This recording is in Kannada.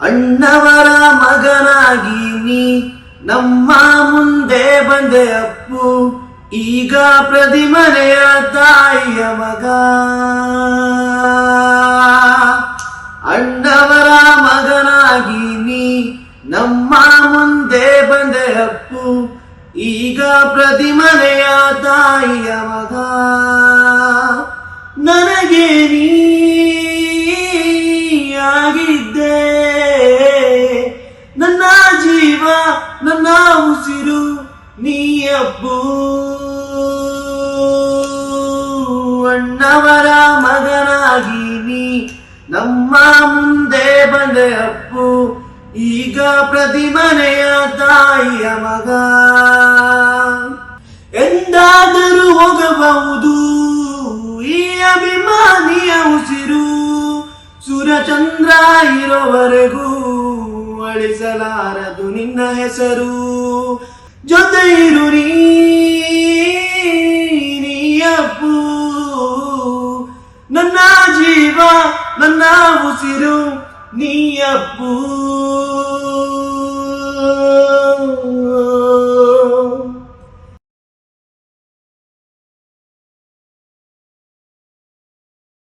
ಅಣ್ಣವರ ಮಗನಾಗಿ ನೀ ನಮ್ಮ ಮುಂದೆ ಬಂದೆ ಅಪ್ಪು ಈಗ ಪ್ರತಿ ಮನೆಯ ತಾಯಿಯ ಮಗ. ಅಣ್ಣವರ ಮಗನಾಗಿ ನೀ ನಮ್ಮ ಈಗ ಪ್ರತಿ ಮನೆಯ ತಾಯಿಯ ಮಗ ನನಗೆ ನೀಗಿದ್ದೆ ನನ್ನ ಜೀವ, ನನ್ನ ಉಸಿರು ನೀಯಬ್ಬು ಅಣ್ಣವರ ಮಗನಾಗಿ ನೀ ನಮ್ಮ ಮುಂದೆ ಬಂದೆ ಅಪ್ಪು. ಈಗ ಪ್ರತಿ ಮನೆಯ ತಾಯಿಯ ಮಗ ಸುರಚಂದ್ರ ಇರೋವರೆಗೂ ಅಳಿಸಲಾರದು ನಿನ್ನ ಹೆಸರು. ಜೊತೆ ಇರು ನೀಯಪ್ಪು. ನನ್ನ ಜೀವ ನನ್ನ ಉಸಿರು ನೀಯಪ್ಪು.